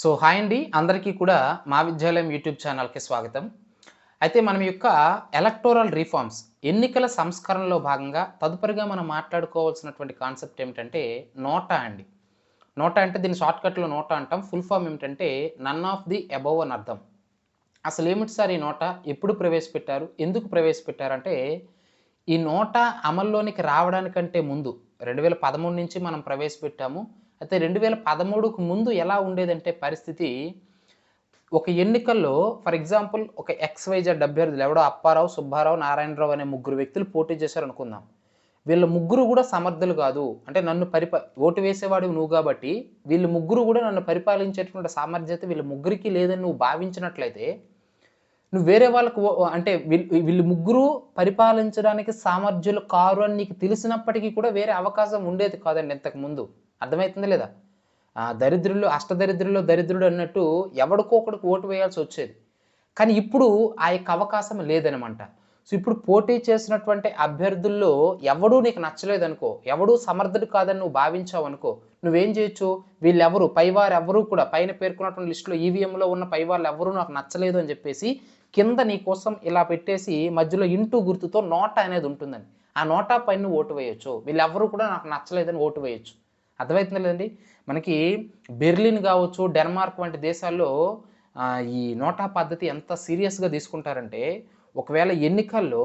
So hi అండి అందరికీ కూడా మా విద్యాలయం యూట్యూబ్ ఛానల్కి స్వాగతం. అయితే మనం యొక్క ఎలక్టోరల్ రిఫార్మ్స్ ఎన్నికల సంస్కరణలో భాగంగా తదుపరిగా మనం మాట్లాడుకోవాల్సినటువంటి కాన్సెప్ట్ ఏమిటంటే నోటా అండి. నోటా అంటే దీని షార్ట్కట్లో నోటా అంటాం. ఫుల్ ఫామ్ ఏమిటంటే నన్ ఆఫ్ ది అబౌవ్ అని అర్థం. అసలు ఏమిటి సార్ ఈ నోటా? ఎప్పుడు ప్రవేశపెట్టారు? ఎందుకు ప్రవేశపెట్టారంటే ఈ నోటా అమల్లోనికి రావడానికంటే ముందు రెండు వేల పదమూడు నుంచి మనం ప్రవేశపెట్టాము. అయితే రెండు వేల పదమూడుకు ముందు ఎలా ఉండేదంటే పరిస్థితి ఒక ఎన్నికల్లో ఫర్ ఎగ్జాంపుల్ ఒక ఎక్స్వైజెడ్ అభ్యర్థులు ఎవడో అప్పారావు సుబ్బారావు నారాయణరావు అనే ముగ్గురు వ్యక్తులు పోటీ చేశారు అనుకుందాం వీళ్ళ ముగ్గురు కూడా సమర్థులు కాదు. అంటే నన్ను పరిప ఓటు వేసేవాడు నువ్వు కాబట్టి వీళ్ళు ముగ్గురు కూడా నన్ను పరిపాలించేటువంటి సామర్థ్యత వీళ్ళ ముగ్గురికి లేదని నువ్వు భావించినట్లయితే నువ్వు వేరే వాళ్ళకు అంటే వీళ్ళు వీళ్ళు ముగ్గురు పరిపాలించడానికి సామర్థ్యులు కారు అని నీకు తెలిసినప్పటికీ కూడా వేరే అవకాశం ఉండేది కాదండి ఇంతకు ముందు. అర్థమవుతుంది లేదా? ఆ, దరిద్రులు అష్టదరిద్రుల్లో దరిద్రుడు అన్నట్టు ఎవడికో ఒకడికి ఓటు వేయాల్సి వచ్చేది. కానీ ఇప్పుడు ఆ యొక్క అవకాశం లేదనమాట. సో ఇప్పుడు పోటీ చేసినటువంటి అభ్యర్థుల్లో ఎవడూ నీకు నచ్చలేదు అనుకో ఎవడూ సమర్థుడు కాదని నువ్వు భావించావు అనుకో నువ్వేం చేయొచ్చు? వీళ్ళెవరు? పైవారు ఎవరూ కూడా పైన పేర్కొన్నటువంటి లిస్టులో ఈవీఎంలో ఉన్న పైవాళ్ళు ఎవరూ నాకు నచ్చలేదు అని చెప్పేసి కింద నీ కోసం ఇలా పెట్టేసి మధ్యలో ఇంటూ గుర్తుతో నోటా అనేది ఉంటుందని ఆ నోటా పైన నువ్వు ఓటు వేయొచ్చు. వీళ్ళెవరూ కూడా నాకు నచ్చలేదని ఓటు వేయొచ్చు. అర్థమవుతుంది లేదండి మనకి బెర్లిన్ కావచ్చు డెన్మార్క్ వంటి దేశాల్లో ఈ నోటా పద్ధతి ఎంత సీరియస్గా తీసుకుంటారంటే ఒకవేళ ఎన్నికల్లో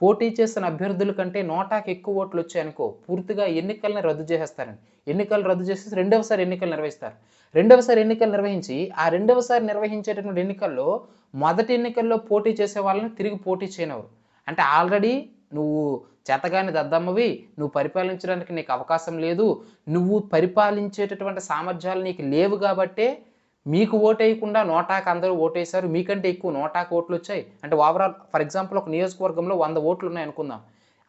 పోటీ చేసిన అభ్యర్థుల కంటే నోటాకి ఎక్కువ ఓట్లు వచ్చాయనుకో పూర్తిగా ఎన్నికల్ని రద్దు చేసేస్తారండి. ఎన్నికలు రద్దు చేసి రెండవసారి ఎన్నికలు నిర్వహిస్తారు. రెండవసారి ఎన్నికలు నిర్వహించి ఆ రెండవసారి నిర్వహించేటటువంటి ఎన్నికల్లో మొదటి ఎన్నికల్లో పోటీ చేసే వాళ్ళని తిరిగి పోటీ చేయనవరు అంటే ఆల్రెడీ నువ్వు చేతగాని దద్దమ్మవి నువ్వు పరిపాలించడానికి నీకు అవకాశం లేదు నువ్వు పరిపాలించేటటువంటి సామర్థ్యాలు నీకు లేవు కాబట్టే మీకు ఓటేయకుండా నోటాకు అందరూ ఓటేశారు. మీకంటే ఎక్కువ నోటాకు ఓట్లు వచ్చాయి. అంటే ఓవరాల్ ఫర్ ఎగ్జాంపుల్ ఒక నియోజకవర్గంలో వంద ఓట్లు ఉన్నాయి అనుకుందాం.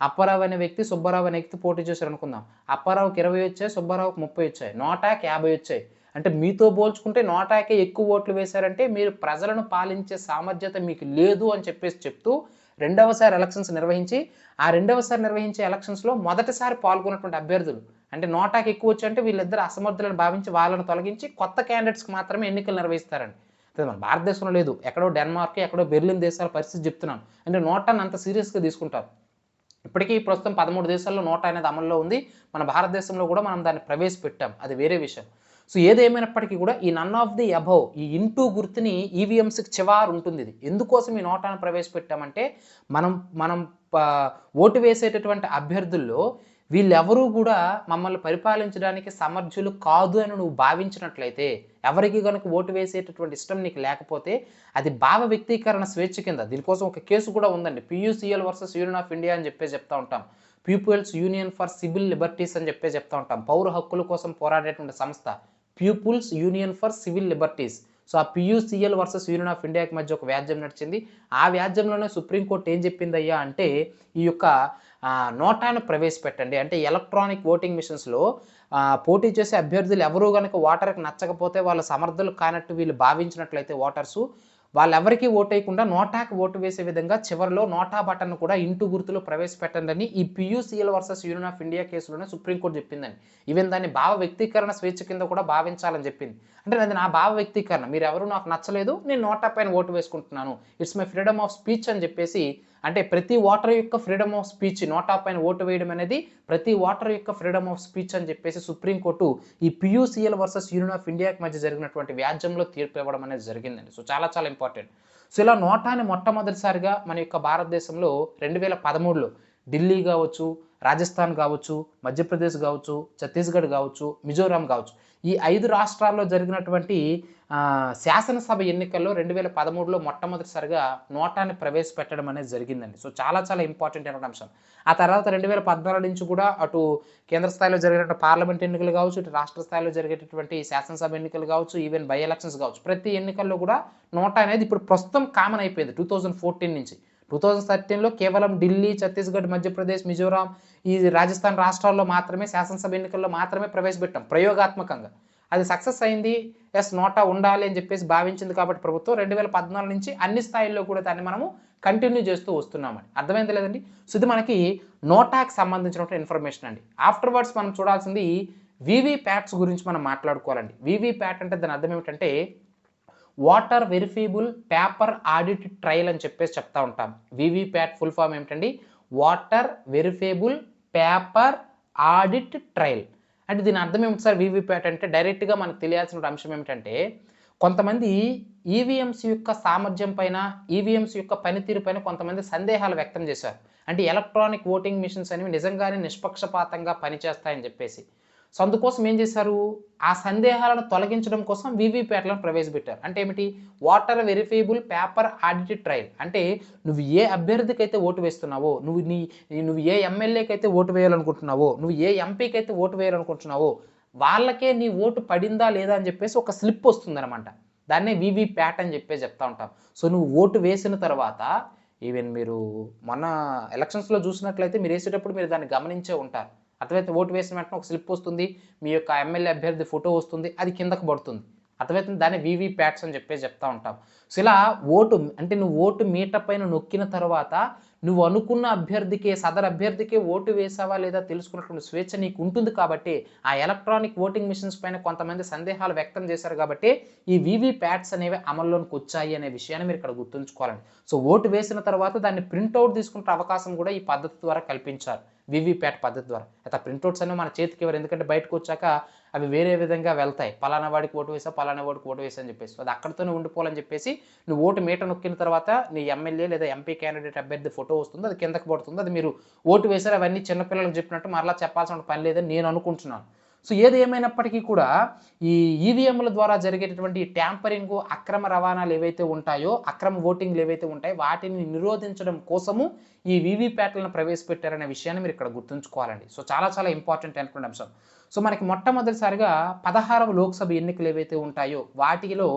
అప్పారావు అనే వ్యక్తి సుబ్బారావు అనే వ్యక్తి పోటీ చేశారు అనుకుందాం అప్పారావుకి ఇరవై వచ్చాయి సుబ్బారావుకి ముప్పై వచ్చాయి. నోటాకి యాభై వచ్చాయి. అంటే మీతో పోల్చుకుంటే నోటాకే ఎక్కువ ఓట్లు వేశారంటే మీరు ప్రజలను పాలించే సామర్థ్యత మీకు లేదు అని చెప్పేసి చెప్తూ రెండవసారి ఎలక్షన్స్ నిర్వహించి ఆ రెండవసారి నిర్వహించే ఎలక్షన్స్లో మొదటిసారి పాల్గొన్నటువంటి అభ్యర్థులు. అంటే నోటాకి ఎక్కువ వచ్చి అంటే వీళ్ళిద్దరు అసమర్థులను భావించి వాళ్ళని తొలగించి కొత్త క్యాండిడేట్స్కి మాత్రమే ఎన్నికలు నిర్వహిస్తారండి. మన భారతదేశంలో లేదు. ఎక్కడో డెన్మార్క్ ఎక్కడో బెర్లిన్ దేశాల పరిస్థితి చెప్తున్నాను అంటే నోటాన్ని అంత సీరియస్గా తీసుకుంటారు. ఇప్పటికీ ప్రస్తుతం పదమూడు దేశాల్లో నోటా అనేది అమల్లో ఉంది. మన భారతదేశంలో కూడా మనం దాన్ని ప్రవేశపెట్టాం. అది వేరే విషయం. సో ఏదేమైనప్పటికీ కూడా ఈ నన్ ఆఫ్ ది అబౌవ్ ఈ ఇంటూ గుర్తుని ఈవీఎంస్కి చివారు ఉంటుంది ఇది. ఎందుకోసం ఈ నోటాను ప్రవేశపెట్టామంటే మనం మనం ఓటు వేసేటటువంటి అభ్యర్థుల్లో వీళ్ళెవరూ కూడా మమ్మల్ని పరిపాలించడానికి సమర్థులు కాదు అని నువ్వు భావించినట్లయితే ఎవరికి కనుక ఓటు వేసేటటువంటి ఇష్టం నీకు లేకపోతే అది భావ వ్యక్తీకరణ స్వేచ్ఛ కింద. దీనికోసం ఒక కేసు కూడా ఉందండి. PUCL versus union of India అని చెప్పే చెప్తా ఉంటాం. People's union for civil liberties అని చెప్పే చెప్తా ఉంటాం. పౌర హక్కుల కోసం పోరాడేటువంటి సంస్థ. People's union for civil liberties so ఆ పియూసిఎల్ వర్సెస్ యూనియన్ ఆఫ్ ఇండియాకి మధ్య ఒక వ్యాజ్యం నడిచింది. ఆ వ్యాజ్యంలోనే సుప్రీంకోర్టు ఏం చెప్పిందయ్యా అంటే ఈ యొక్క నోటాను ప్రవేశపెట్టండి. అంటే ఎలక్ట్రానిక్ ఓటింగ్ మిషన్స్లో పోటీ చేసే అభ్యర్థులు ఎవరు కనుక ఓటర్కి నచ్చకపోతే వాళ్ళ సమర్థులు కానట్టు వీళ్ళు భావించినట్లయితే ఓటర్సు వాళ్ళెవరికీ ఓటేయకుండా నోటాకి ఓటు వేసే విధంగా చివరిలో నోటా బటన్ కూడా ఇంటూ గుర్తులో ప్రవేశపెట్టండి ఈ PUCL versus Union of India కేసులోనే supreme court చెప్పిందని ఈవెన్ దాన్ని భావ వ్యక్తీకరణ స్వేచ్ఛ కింద కూడా భావించాలని చెప్పింది. అంటే అది నా భావ వ్యక్తీకరణ. మీరు ఎవరు నాకు నచ్చలేదు నేను నోటా పైన ఓటు వేసుకుంటున్నాను. It's my freedom of speech అని చెప్పేసి అంటే ప్రతి ఓటర్ యొక్క ఫ్రీడమ్ ఆఫ్ స్పీచ్ నోటా పైన ఓటు వేయడం అనేది ప్రతి ఓటర్ యొక్క ఫ్రీడమ్ ఆఫ్ స్పీచ్ అని చెప్పేసి సుప్రీంకోర్టు ఈ పియూసీఎల్ వర్సెస్ యూనియన్ ఆఫ్ ఇండియాకి మధ్య జరిగినటువంటి వ్యాజ్యంలో తీర్పు ఇవ్వడం అనేది జరిగిందండి. సో చాలా చాలా ఇంపార్టెంట్. సో ఇలా నోటాని మొట్టమొదటిసారిగా మన యొక్క భారతదేశంలో రెండు వేల పదమూడులో ఢిల్లీ కావచ్చు రాజస్థాన్ కావచ్చు మధ్యప్రదేశ్ కావచ్చు ఛత్తీస్గఢ్ కావచ్చు మిజోరాం కావచ్చు. ఈ ఐదు రాష్ట్రాల్లో జరిగినటువంటి శాసనసభ ఎన్నికల్లో రెండు వేల పదమూడులో మొట్టమొదటిసారిగా నోటాన్ని ప్రవేశపెట్టడం అనేది జరిగిందండి. సో చాలా చాలా ఇంపార్టెంట్ అయిన అంశం. ఆ తర్వాత రెండు వేల పద్నాలుగు నుంచి కూడా అటు కేంద్ర స్థాయిలో జరిగినటువంటి పార్లమెంట్ ఎన్నికలు కావచ్చు ఇటు రాష్ట్ర స్థాయిలో జరిగేటటువంటి శాసనసభ ఎన్నికలు కావచ్చు ఈవెన్ బై ఎలక్షన్స్ కావచ్చు ప్రతి ఎన్నికల్లో కూడా నోటా అనేది ఇప్పుడు ప్రస్తుతం కామన్ అయిపోయింది. టూ థౌజండ్ ఫోర్టీన్ నుంచి. టూ థౌజండ్ థర్టీన్లో కేవలం ఢిల్లీ ఛత్తీస్గఢ్ మధ్యప్రదేశ్ మిజోరాం ఈ రాజస్థాన్ రాష్ట్రాల్లో మాత్రమే శాసనసభ ఎన్నికల్లో మాత్రమే ప్రవేశపెట్టాం ప్రయోగాత్మకంగా. అది సక్సెస్ అయింది ఎస్ నోటా ఉండాలి అని చెప్పేసి భావించింది కాబట్టి ప్రభుత్వం రెండు వేల పద్నాలుగు నుంచి అన్ని స్థాయిల్లో కూడా దాన్ని మనము కంటిన్యూ చేస్తూ వస్తున్నామని అర్థమైంది లేదండి? సో ఇది మనకి నోటాకి సంబంధించినటువంటి ఇన్ఫర్మేషన్ అండి. ఆఫ్టర్ వర్డ్స్ మనం చూడాల్సింది వివి ప్యాట్స్ గురించి మనం మాట్లాడుకోవాలండి. వివి ప్యాట్ అంటే దాని అర్థం ఏమిటంటే voter verifiable paper audit trail అని చెప్పేసి చెప్తా ఉంటాం. వివిప్యాట్ ఫుల్ ఫామ్ ఏమిటండి? Voter verifiable paper audit trail. అంటే దీని అర్థం ఏమిటి సార్ వీవీప్యాట్ అంటే? డైరెక్ట్గా మనకు తెలియాల్సిన అంశం ఏమిటంటే కొంతమంది ఈవీఎంస్ యొక్క సామర్థ్యం పైన ఈవీఎంస్ యొక్క పనితీరు పైన కొంతమంది సందేహాలు వ్యక్తం చేశారు. అంటే ఎలక్ట్రానిక్ ఓటింగ్ మిషన్స్ అనేవి నిజంగానే నిష్పక్షపాతంగా పనిచేస్తాయని చెప్పేసి. సో అందుకోసం ఏం చేశారు? ఆ సందేహాలను తొలగించడం కోసం వీవీప్యాట్లను ప్రవేశపెట్టారు. అంటే ఏమిటి? Voter verifiable paper audit trail. అంటే నువ్వు ఏ అభ్యర్థికి అయితే ఓటు వేస్తున్నావో నువ్వు నీ నువ్వు ఏ ఎమ్మెల్యేకి అయితే ఓటు వేయాలనుకుంటున్నావో నువ్వు ఏ ఎంపీకి అయితే ఓటు వేయాలనుకుంటున్నావో వాళ్ళకే నీ ఓటు పడిందా లేదా అని చెప్పేసి ఒక స్లిప్ వస్తుందన్నమాట. దాన్నే వీవీ ప్యాట్ అని చెప్పేసి చెప్తా ఉంటాం. సో నువ్వు ఓటు వేసిన తర్వాత ఈవెన్ మీరు మొన్న ఎలక్షన్స్లో చూసినట్లయితే మీరు వేసేటప్పుడు మీరు దాన్ని గమనించే ఉంటారు. అర్థమైతే ఓటు వేసిన వెంటనే ఒక స్లిప్ వస్తుంది మీ యొక్క ఎమ్మెల్యే అభ్యర్థి ఫోటో వస్తుంది అది కిందకు పడుతుంది. అర్థమైతే దాన్ని వీవీ ప్యాట్స్ అని చెప్పేసి చెప్తా ఉంటాం. సో ఇలా ఓటు అంటే నువ్వు ఓటు మీట పైన నొక్కిన తర్వాత నువ్వు అనుకున్న అభ్యర్థికే సదర్ అభ్యర్థికే ఓటు వేసావా లేదా తెలుసుకున్నటువంటి స్వేచ్ఛ నీకు ఉంటుంది కాబట్టి ఆ ఎలక్ట్రానిక్ ఓటింగ్ మిషన్స్ పైన కొంతమంది సందేహాలు వ్యక్తం చేశారు కాబట్టి ఈ వీవీ ప్యాట్స్ అనేవి అమల్లోనికి వచ్చాయి అనే విషయాన్ని మీరు ఇక్కడ గుర్తుంచుకోవాలండి. సో ఓటు వేసిన తర్వాత దాన్ని ప్రింట్అవుట్ తీసుకుంటే అవకాశం కూడా ఈ పద్ధతి ద్వారా కల్పించారు. వివిప్యాట్ పద్ధతి ద్వారా. అయితే ప్రింట్అవుట్స్ అనేవి మన చేతికి ఇవ్వరు. ఎందుకంటే బయటకు వచ్చాక అవి వేరే విధంగా వెళ్తాయి. పలానా వాడికి ఓటు వేసా పలానా వాడికి ఓటు వేసా అని చెప్పేసి. అది అక్కడితోనే ఉండిపోవాలని చెప్పేసి నువ్వు ఓటు మీట నొక్కిన తర్వాత నీ ఎమ్మెల్యే లేదా ఎంపీ క్యాండిడేట్ అభ్యర్థి ఫోటో వస్తుంది అది కిందకి పడుతుంది. అది మీరు ఓటు వేసారు అవన్నీ చిన్నపిల్లలకు చెప్పినట్టు మరలా చెప్పాల్సిన పని లేదని నేను అనుకుంటున్నాను. సో ఏది ఏమైనప్పటికీ కూడా ఈ ఈవీఎంల ద్వారా జరిగేటటువంటి ట్యాంపరింగ్ అక్రమ రవాణాలు ఏవైతే ఉంటాయో అక్రమ ఓటింగ్లు ఏవైతే ఉంటాయో వాటిని నిరోధించడం కోసము ఈ వీవీప్యాట్లను ప్రవేశపెట్టారనే విషయాన్ని మీరు ఇక్కడ గుర్తుంచుకోవాలండి. సో చాలా చాలా ఇంపార్టెంట్ అనుకునే అంశం సో మనకి మొట్టమొదటిసారిగా పదహారవ లోక్సభ ఎన్నికలు ఏవైతే ఉంటాయో వాటిలో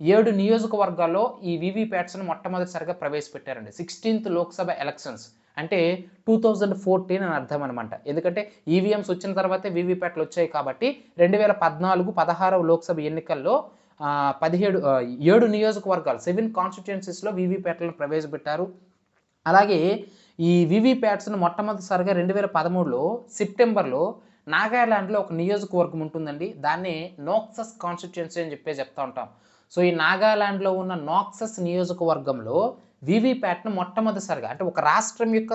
ఏడు నియోజకవర్గాల్లో ఈ వీవీప్యాట్స్ను మొట్టమొదటిసారిగా ప్రవేశపెట్టారండి. Sixteenth Lok Sabha elections. అంటే టూ థౌజండ్ ఫోర్టీన్ అని అర్థం అనమాట ఎందుకంటే ఈవీఎంస్ వచ్చిన తర్వాతే వీవీప్యాట్లు వచ్చాయి కాబట్టి రెండు వేల పద్నాలుగు పదహారవ లోక్సభ ఎన్నికల్లో పదిహేడు ఏడు నియోజకవర్గాలు సెవెన్ కాన్స్టిట్యున్సీస్లో వీవీప్యాట్లను ప్రవేశపెట్టారు. అలాగే ఈ వీవీప్యాట్స్ను మొట్టమొదటిసారిగా రెండు వేల పదమూడులో సెప్టెంబర్లో నాగాలాండ్లో ఒక నియోజకవర్గం ఉంటుందండి. దాన్ని నోక్సస్ కాన్స్టిట్యున్సీ అని చెప్పి చెప్తా ఉంటాం. సో ఈ నాగాలాండ్లో ఉన్న నాక్సస్ నియోజకవర్గంలో వీవీప్యాట్ను మొట్టమొదటిసారిగా అంటే ఒక రాష్ట్రం యొక్క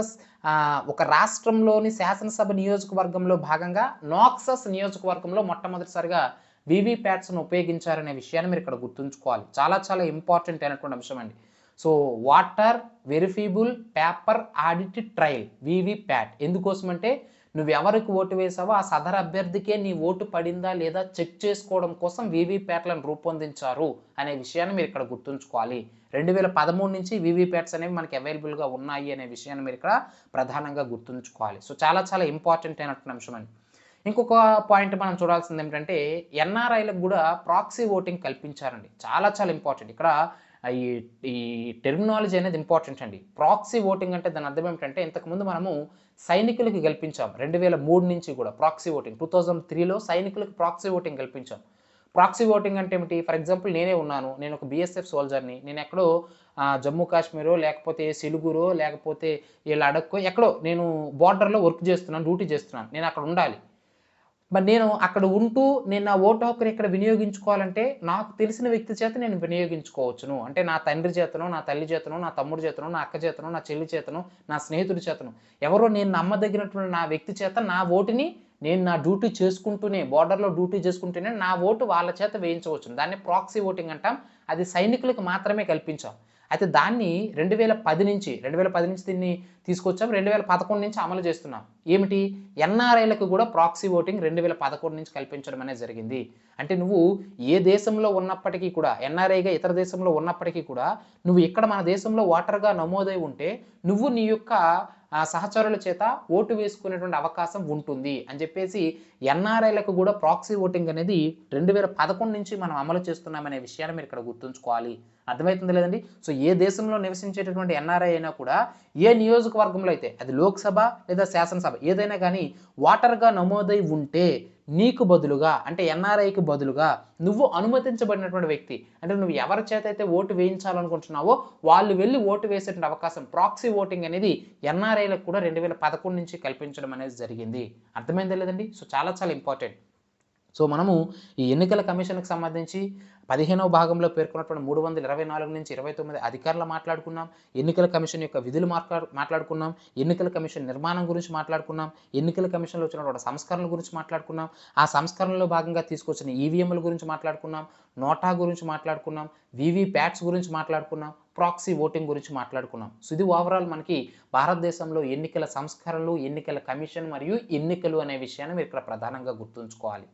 ఒక రాష్ట్రంలోని శాసనసభ నియోజకవర్గంలో భాగంగా నాక్సస్ నియోజకవర్గంలో మొట్టమొదటిసారిగా వీవీప్యాట్స్ను ఉపయోగించారనే విషయాన్ని మీరు ఇక్కడ గుర్తుంచుకోవాలి. చాలా చాలా ఇంపార్టెంట్ అయినటువంటి అంశం అండి. So voter verifiable paper audit trail VVPAT ఎందుకోసం అంటే నువ్వు ఎవరికి ఓటు వేసావో ఆ సదర్ అభ్యర్థికే నీ ఓటు పడిందా లేదా చెక్ చేసుకోవడం కోసం వీవీప్యాట్లను రూపొందించారు అనే విషయాన్ని మీరు ఇక్కడ గుర్తుంచుకోవాలి. రెండు వేల పదమూడు నుంచి వీవీప్యాట్స్ అనేవి మనకి అవైలబుల్గా ఉన్నాయి అనే విషయాన్ని మీరు ఇక్కడ ప్రధానంగా గుర్తుంచుకోవాలి. సో చాలా చాలా ఇంపార్టెంట్ అయినటువంటి అంశం అండి. ఇంకొక పాయింట్ మనం చూడాల్సింది ఏమిటంటే ఎన్ఆర్ఐలకు కూడా ప్రాక్సీ ఓటింగ్ కల్పించారండి. చాలా చాలా ఇంపార్టెంట్. ఇక్కడ ఈ ఈ టెర్మినాలజీ అనేది ఇంపార్టెంట్ అండి. ప్రాక్సీ ఓటింగ్ అంటే దాని అర్థం ఏమిటంటే ఇంతకుముందు మనము సైనికులకి గెలిపించాం రెండు వేల మూడు నుంచి కూడా ప్రాక్సీ ఓటింగ్ టూ థౌజండ్ త్రీలో సైనికులకు ప్రాక్సీ ఓటింగ్ గెలిపించాం ప్రాక్సీ ఓటింగ్ అంటే ఏమిటి? ఫర్ ఎగ్జాంపుల్ నేనే ఉన్నాను. నేను ఒక బిఎస్ఎఫ్ సోల్జర్ని నేను ఎక్కడో జమ్మూ కాశ్మీరో లేకపోతే సిలుగురో లేకపోతే ఈ లడక్కో ఎక్కడో నేను బార్డర్లో వర్క్ చేస్తున్నాను డ్యూటీ చేస్తున్నాను. నేను అక్కడ ఉండాలి. మరి నేను అక్కడ ఉంటూ నేను నా ఓటు హక్కుని ఇక్కడ వినియోగించుకోవాలంటే నాకు తెలిసిన వ్యక్తి చేత నేను వినియోగించుకోవచ్చును. అంటే నా తండ్రి చేతను నా తల్లి చేతను నా తమ్ముడు చేతను నా అక్క చేతను నా చెల్లి చేతను నా స్నేహితుడి చేతను ఎవరో నేను నమ్మదగినటువంటి నా వ్యక్తి చేత నా ఓటుని నేను నా డ్యూటీ చేసుకుంటూనే బార్డర్లో డ్యూటీ చేసుకుంటూనే నా ఓటు వాళ్ళ చేత వేయించవచ్చును. దాన్ని ప్రాక్సీ ఓటింగ్ అంటాం. అది సైనికులకు మాత్రమే కల్పించాం. అయితే దాన్ని రెండు వేల పది నుంచి రెండు వేల పది నుంచి దీన్ని తీసుకొచ్చాం రెండు వేల పదకొండు నుంచి అమలు చేస్తున్నాం. ఏమిటి? ఎన్ఆర్ఐలకు కూడా ప్రాక్సీ ఓటింగ్ రెండు వేల పదకొండు నుంచి కల్పించడం అనేది జరిగింది. అంటే నువ్వు ఏ దేశంలో ఉన్నప్పటికీ కూడా ఎన్ఆర్ఐగా ఇతర దేశంలో ఉన్నప్పటికీ కూడా నువ్వు ఇక్కడ మన దేశంలో ఓటర్గా నమోదై ఉంటే నువ్వు నీ యొక్క సహచరుల చేత ఓటు వేసుకునేటువంటి అవకాశం ఉంటుంది అని చెప్పేసి ఎన్ఆర్ఐలకు కూడా ప్రాక్సీ ఓటింగ్ అనేది రెండు వేల పదకొండు నుంచి మనం అమలు చేస్తున్నామనే విషయాన్ని మీరు ఇక్కడ గుర్తుంచుకోవాలి. అర్థమవుతుంది లేదండి? సో ఏ దేశంలో నివసించేటటువంటి ఎన్ఆర్ఐ అయినా కూడా ఏ నియోజకవర్గంలో అయితే అది లోక్సభ లేదా శాసనసభ ఏదైనా కానీ ఓటర్గా నమోదై ఉంటే నీకు బదులుగా అంటే ఎన్ఆర్ఐకి బదులుగా నువ్వు అనుమతించబడినటువంటి వ్యక్తి అంటే నువ్వు ఎవరి చేత అయితే ఓటు వేయించాలనుకుంటున్నావో వాళ్ళు వెళ్ళి ఓటు వేసేటువంటి అవకాశం ప్రాక్సీ ఓటింగ్ అనేది ఎన్ఆర్ఐలకు కూడా రెండు వేల పదకొండు నుంచి కల్పించడం అనేది జరిగింది. అర్థమైందే లేదండి? సో చాలా చాలా ఇంపార్టెంట్. సో మనము ఈ ఎన్నికల కమిషన్కి సంబంధించి పదిహేనవ భాగంలో పేర్కొన్నటువంటి మూడు వందల ఇరవై నాలుగు నుంచి ఇరవై తొమ్మిది అధికారులు మాట్లాడుకున్నాం. ఎన్నికల కమిషన్ యొక్క విధులు మాట్లాడుకున్నాం. ఎన్నికల కమిషన్ నిర్మాణం గురించి మాట్లాడుకున్నాం. ఎన్నికల కమిషన్లో వచ్చినటువంటి సంస్కరణల గురించి మాట్లాడుకున్నాం. ఆ సంస్కరణలో భాగంగా తీసుకొచ్చిన ఈవీఎంల గురించి మాట్లాడుకున్నాం. నోటా గురించి మాట్లాడుకున్నాం. వివీ ప్యాట్స్ గురించి మాట్లాడుకున్నాం. ప్రాక్సీ ఓటింగ్ గురించి మాట్లాడుకున్నాం. సో ఇది ఓవరాల్ మనకి భారతదేశంలో ఎన్నికల సంస్కరణలు ఎన్నికల కమిషన్ మరియు ఎన్నికలు అనే విషయాన్ని మీరు ఇక్కడ ప్రధానంగా గుర్తుంచుకోవాలి.